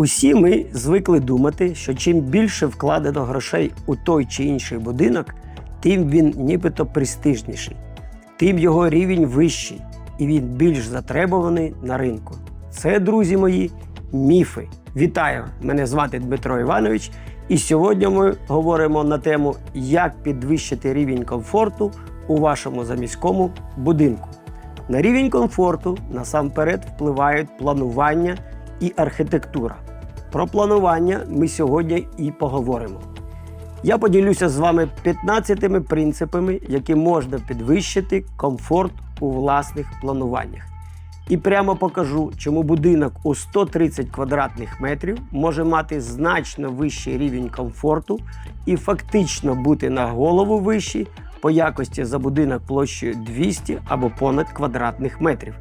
Усі ми звикли думати, що чим більше вкладено грошей у той чи інший будинок, тим він нібито престижніший, тим його рівень вищий і він більш затребуваний на ринку. Це, друзі мої, міфи. Вітаю! Мене звати Дмитро Іванович, і сьогодні ми говоримо на тему, як підвищити рівень комфорту у вашому заміському будинку. На рівень комфорту насамперед впливають планування і архітектура. Про планування ми сьогодні і поговоримо. Я поділюся з вами 15 принципами, які можна підвищити комфорт у власних плануваннях. І прямо покажу, чому будинок у 130 квадратних метрів може мати значно вищий рівень комфорту і фактично бути на голову вищий по якості за будинок площею 200 або понад квадратних метрів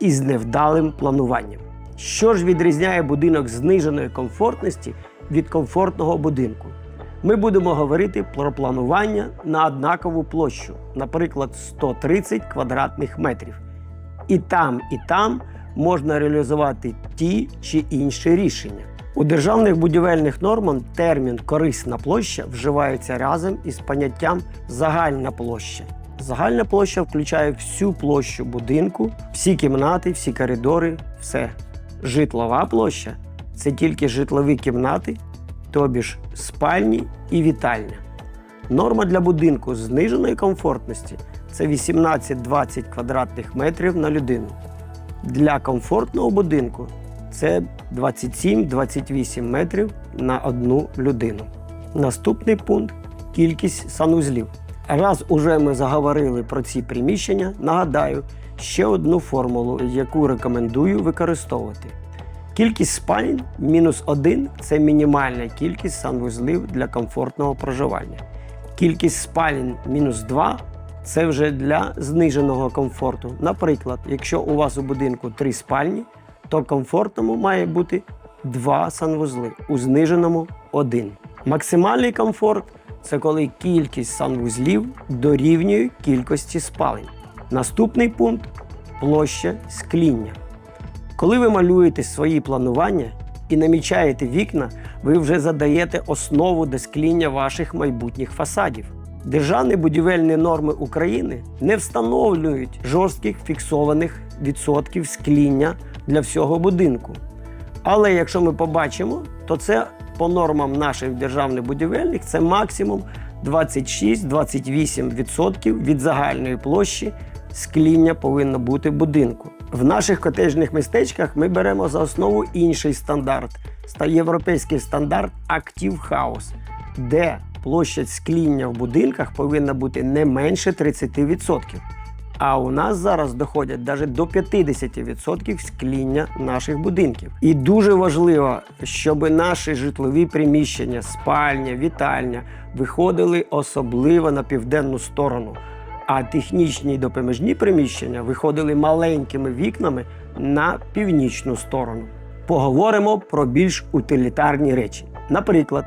із невдалим плануванням. Що ж відрізняє будинок зниженої комфортності від комфортного будинку? Ми будемо говорити про планування на однакову площу, наприклад, 130 квадратних метрів. І там, і там можна реалізувати ті чи інші рішення. У державних будівельних нормах термін корисна площа вживається разом із поняттям загальна площа. Загальна площа включає всю площу будинку, всі кімнати, всі коридори, все. Житлова площа це тільки житлові кімнати, тобі ж спальні і вітальня. Норма для будинку зниженої комфортності це 18-20 квадратних метрів на людину. Для комфортного будинку це 27-28 метрів на одну людину. Наступний пункт кількість санузлів. Раз уже ми заговорили про ці приміщення, нагадаю ще одну формулу, яку рекомендую використовувати. Кількість спалень мінус 1 це мінімальна кількість санвузлів для комфортного проживання. Кількість спалень мінус 2 це вже для зниженого комфорту. Наприклад, якщо у вас у будинку 3 спальні, то комфортному має бути 2 санвузли, у зниженому 1. Максимальний комфорт це коли кількість санвузлів дорівнює кількості спалень. Наступний пункт площа скління. Коли ви малюєте свої планування і намічаєте вікна, ви вже задаєте основу до скління ваших майбутніх фасадів. Державні будівельні норми України не встановлюють жорстких фіксованих відсотків скління для всього будинку. Але якщо ми побачимо, то це по нормам наших державних будівельних це максимум 26-28% від загальної площі скління повинно бути будинку. В наших котежних містечках ми беремо за основу інший стандарт ста- європейський стандарт Active House, де площадь скління в будинках повинна бути не менше 30%. А у нас зараз доходять навіть до 50% скління наших будинків. І дуже важливо, щоб наші житлові приміщення, спальня, вітальня виходили особливо на південну сторону. А технічні допоміжні приміщення виходили маленькими вікнами на північну сторону. Поговоримо про більш утилітарні речі. Наприклад,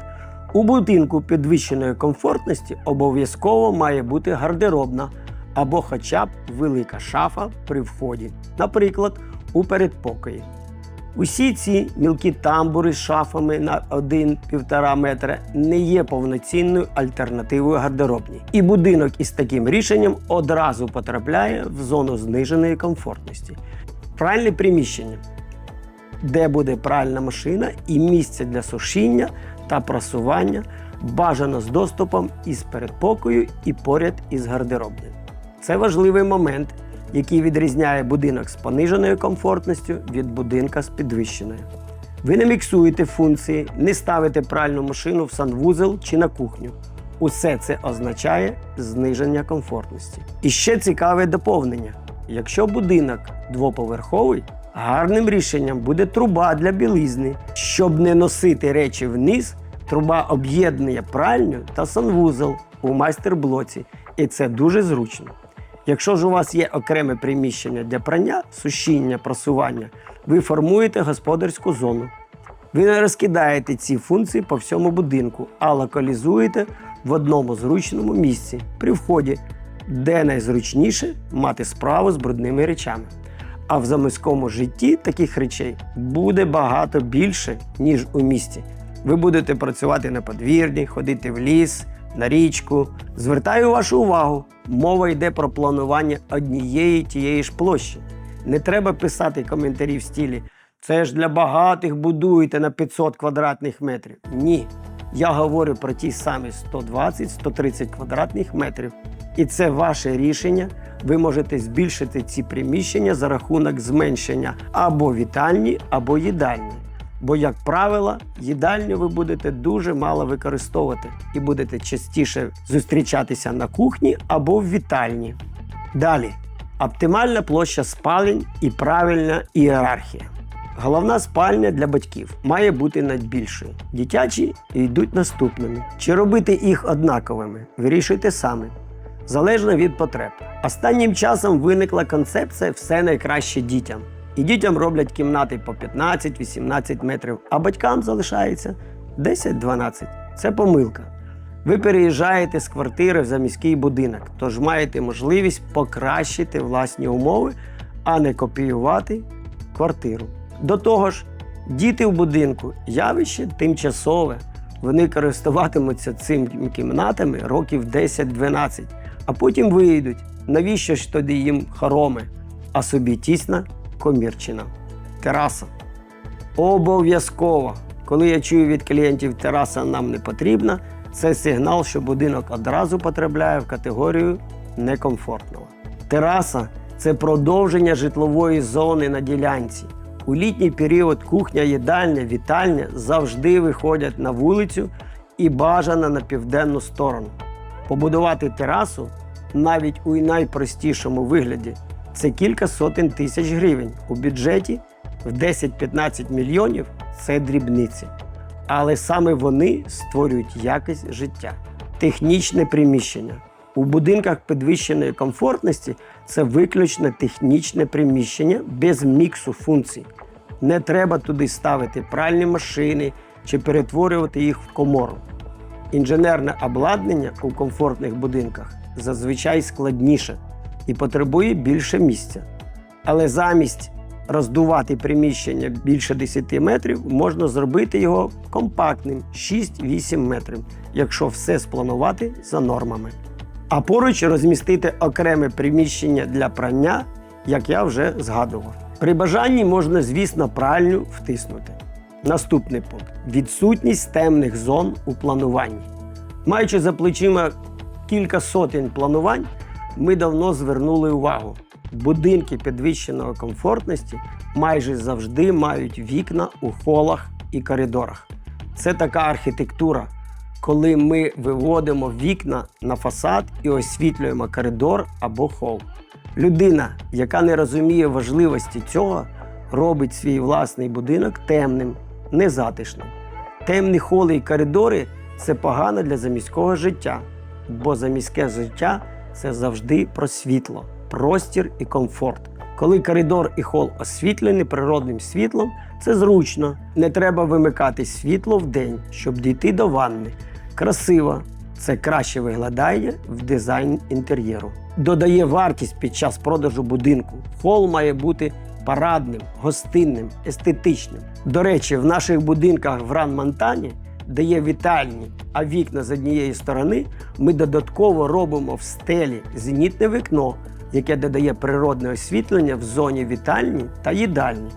у будинку підвищеної комфортності обов'язково має бути гардеробна або хоча б велика шафа при вході, наприклад, у передпокої. Усі ці мілкі тамбури з шафами на 1-1,5 метра не є повноцінною альтернативою гардеробній. І будинок із таким рішенням одразу потрапляє в зону зниженої комфортності. Пральне приміщення, де буде пральна машина і місце для сушіння та прасування, бажано з доступом із передпокою і поряд із гардеробною. Це важливий момент, який відрізняє будинок з пониженою комфортністю від будинка з підвищеною. Ви не міксуєте функції, не ставите пральну машину в санвузел чи на кухню. Усе це означає зниження комфортності. І ще цікаве доповнення: якщо будинок двоповерховий, гарним рішенням буде труба для білизни. Щоб не носити речі вниз, труба об'єднує пральню та санвузол у майстер-блоці, і це дуже зручно. Якщо ж у вас є окреме приміщення для прання, сушіння, прасування, ви формуєте господарську зону. Ви не розкидаєте ці функції по всьому будинку, а локалізуєте в одному зручному місці при вході, де найзручніше мати справу з брудними речами. А в заміському житті таких речей буде багато більше, ніж у місті. Ви будете працювати на подвір'ї, ходити в ліс, на річку. Звертаю вашу увагу, мова йде про планування однієї тієї ж площі. Не треба писати коментарі в стілі. Це ж для багатих будуєте на 500 квадратних метрів. Ні. Я говорю про ті самі 120-130 квадратних метрів. І це ваше рішення. Ви можете збільшити ці приміщення за рахунок зменшення або вітальні, або їдальні. Бо, як правило, їдальню ви будете дуже мало використовувати і будете частіше зустрічатися на кухні або в вітальні. Далі оптимальна площа спалень і правильна ієрархія. Головна спальня для батьків має бути найбільшою. Дитячі йдуть наступними. Чи робити їх однаковими? Вирішуйте самі. Залежно від потреб. Останнім часом виникла концепція все найкраще дітям. І дітям роблять кімнати по 15-18 метрів, а батькам залишається 10-12. Це помилка. Ви переїжджаєте з квартири в заміський будинок, тож маєте можливість покращити власні умови, а не копіювати квартиру. До того ж, діти в будинку явище тимчасове. Вони користуватимуться цими кімнатами років 10-12, а потім вийдуть. Навіщо ж тоді їм хороми, а собі тісна комірчина. Тераса. Обов'язково, коли я чую від клієнтів, тераса нам не потрібна, це сигнал, що будинок одразу потрапляє в категорію некомфортного. Тераса це продовження житлової зони на ділянці. У літній період кухня, їдальня, вітальня завжди виходять на вулицю і бажано на південну сторону. Побудувати терасу навіть у найпростішому вигляді це кілька сотень тисяч гривень. У бюджеті в 10-15 мільйонів це дрібниці. Але саме вони створюють якість життя. Технічне приміщення. У будинках підвищеної комфортності це виключно технічне приміщення без міксу функцій. Не треба туди ставити пральні машини чи перетворювати їх в комору. Інженерне обладнання у комфортних будинках зазвичай складніше і потребує більше місця. Але замість роздувати приміщення більше 10 метрів, можна зробити його компактним 6-8 метрів, якщо все спланувати за нормами. А поруч розмістити окреме приміщення для прання, як я вже згадував. При бажанні можна, звісно, пральню втиснути. Наступний пункт відсутність темних зон у плануванні. Маючи за плечима кілька сотень планувань, ми давно звернули увагу. Будинки підвищеної комфортності майже завжди мають вікна у холах і коридорах. Це така архітектура, коли ми виводимо вікна на фасад і освітлюємо коридор або хол. Людина, яка не розуміє важливості цього, робить свій власний будинок темним, незатишним. Темні холи і коридори це погано для заміського життя, бо заміське життя це завжди про світло, простір і комфорт. Коли коридор і хол освітлені природним світлом, це зручно. Не треба вимикати світло в день, щоб дійти до ванни. Красиво. Це краще виглядає в дизайн інтер'єру. Додає вартість під час продажу будинку. Хол має бути парадним, гостинним, естетичним. До речі, в наших будинках в Ран-Монтані, де є вітальні, а вікна з однієї сторони, ми додатково робимо в стелі зенітне вікно, яке додає природне освітлення в зоні вітальні та їдальні.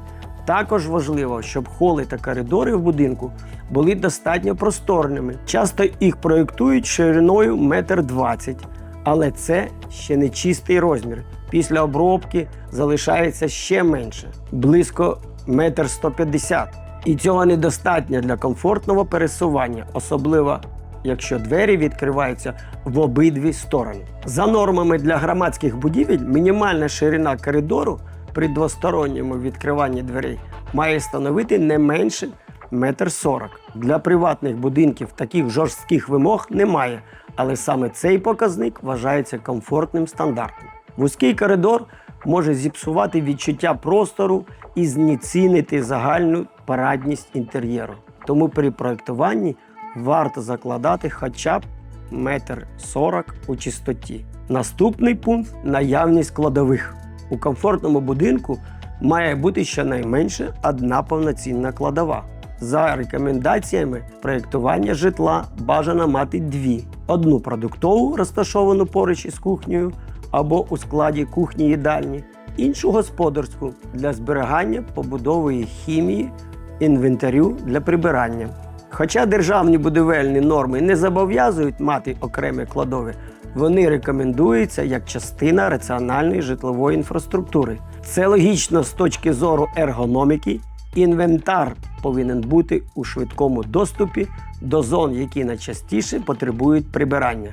Також важливо, щоб холи та коридори в будинку були достатньо просторними. Часто їх проєктують шириною 1,20 м, але це ще не чистий розмір. Після обробки залишається ще менше близько 1,150 м. І цього недостатньо для комфортного пересування, особливо якщо двері відкриваються в обидві сторони. За нормами для громадських будівель мінімальна ширина коридору при двосторонньому відкриванні дверей має становити не менше 1,40 м. Для приватних будинків таких жорстких вимог немає, але саме цей показник вважається комфортним стандартом. Вузький коридор може зіпсувати відчуття простору і знецінити загальну парадність інтер'єру. Тому при проєктуванні варто закладати хоча б метр сорок у чистоті. Наступний пункт наявність кладових. У комфортному будинку має бути щонайменше одна повноцінна кладова. За рекомендаціями проєктування житла бажано мати дві: одну продуктову, розташовану поруч із кухнею або у складі кухні їдальні, іншу господарську для зберігання побудової хімії, інвентарю для прибирання. Хоча державні будівельні норми не зобов'язують мати окремі кладові, вони рекомендуються як частина раціональної житлової інфраструктури. Це логічно з точки зору ергономіки. Інвентар повинен бути у швидкому доступі до зон, які найчастіше потребують прибирання.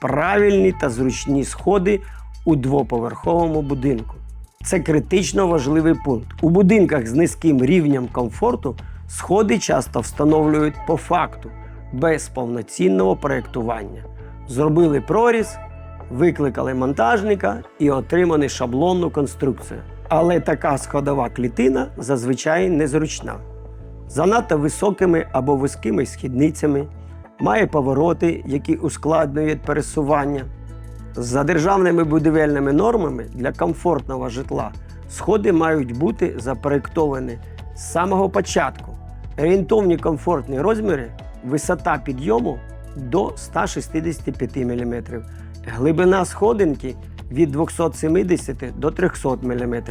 Правильні та зручні сходи у двоповерховому будинку. Це критично важливий пункт. У будинках з низьким рівнем комфорту сходи часто встановлюють по факту, без повноцінного проєктування. Зробили проріз, викликали монтажника і отримали шаблонну конструкцію. Але така сходова клітина зазвичай незручна. Занадто високими або вузькими східницями, має повороти, які ускладнюють пересування. За державними будівельними нормами для комфортного житла сходи мають бути запроєктовані з самого початку. Орієнтовні комфортні розміри, висота підйому до 165 мм, глибина сходинки від 270 до 300 мм,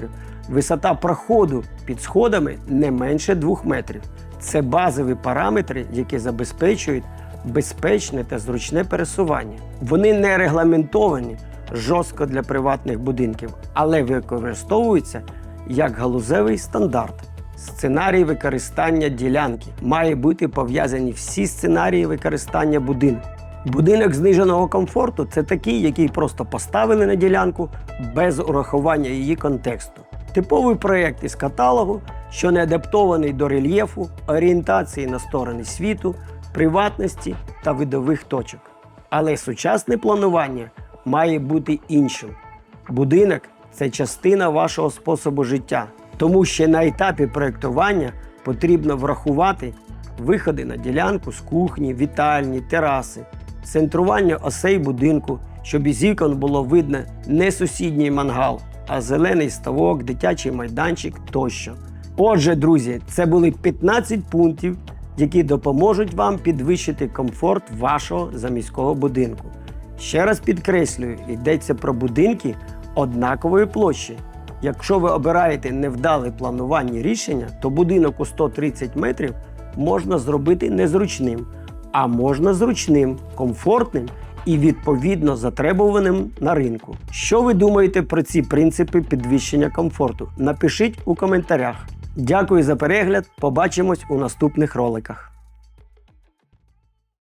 висота проходу під сходами не менше 2 метрів. Це базові параметри, які забезпечують безпечне та зручне пересування. Вони не регламентовані жорстко для приватних будинків, але використовуються як галузевий стандарт. Сценарій використання ділянки має бути пов'язані всі сценарії використання будинку. Будинок зниженого комфорту це такий, який просто поставили на ділянку без урахування її контексту. Типовий проєкт із каталогу, що не адаптований до рельєфу, орієнтації на сторони світу, приватності та видових точок. Але сучасне планування має бути іншим. Будинок це частина вашого способу життя, тому ще на етапі проєктування потрібно врахувати виходи на ділянку з кухні, вітальні, тераси, центрування осей будинку, щоб із вікон було видно не сусідній мангал, а зелений ставок, дитячий майданчик тощо. Отже, друзі, це були 15 пунктів, які допоможуть вам підвищити комфорт вашого заміського будинку. Ще раз підкреслюю, йдеться про будинки однакової площі. Якщо ви обираєте невдале планування рішення, то будинок у 130 метрів можна зробити незручним, а можна зручним, комфортним і відповідно затребуваним на ринку. Що ви думаєте про ці принципи підвищення комфорту? Напишіть у коментарях. Дякую за перегляд. Побачимось у наступних роликах.